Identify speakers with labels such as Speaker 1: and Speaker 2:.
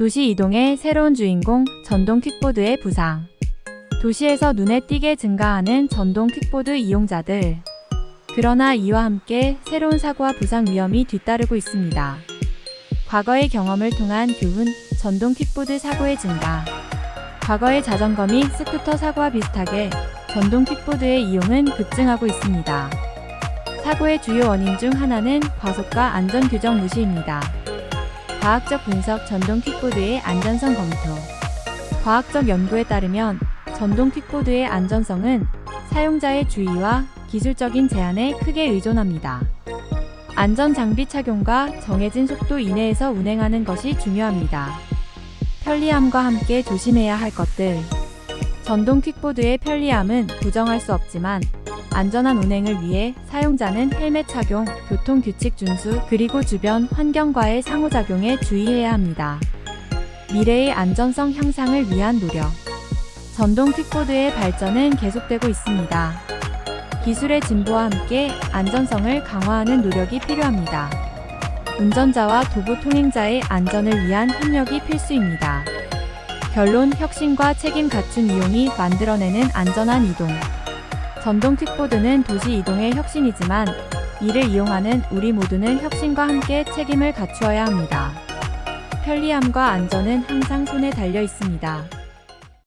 Speaker 1: 도시 이동의 새로운 주인공 전동 킥보드의 부상. 도시에서 눈에 띄게 증가하는 전동 킥보드 이용자들. 그러나 이와 함께 새로운 사고와 부상 위험이 뒤따르고 있습니다. 과거의 경험을 통한 교훈, 전동 킥보드 사고의 증가. 과거의 자전거 및 스쿠터 사고와 비슷하게 전동 킥보드의 이용은 급증하고 있습니다. 사고의 주요 원인 중 하나는 과속과 안전 규정 무시입니다. 과학적 분석 전동 킥보드의 안전성 검토. 과학적 연구에 따르면 전동 킥보드의 안전성은 사용자의 주의와 기술적인 제한에 크게 의존합니다. 안전 장비 착용과 정해진 속도 이내에서 운행하는 것이 중요합니다. 편리함과 함께 조심해야 할 것들. 전동 킥보드의 편리함은 부정할 수 없지만 안전한 운행을 위해 사용자는 헬멧 착용, 교통 규칙 준수, 그리고 주변 환경과의 상호작용에 주의해야 합니다. 미래의 안전성 향상을 위한 노력. 전동 킥보드의 발전은 계속되고 있습니다. 기술의 진보와 함께 안전성을 강화하는 노력이 필요합니다. 운전자와 도보 통행자의 안전을 위한 협력이 필수입니다. 결론 혁신과 책임 갖춘 이용이 만들어내는 안전한 이동. 전동 킥보드는 도시 이동의 혁신이지만 이를 이용하는 우리 모두는 혁신과 함께 책임을 갖추어야 합니다. 편리함과 안전은 항상 손에 달려 있습니다.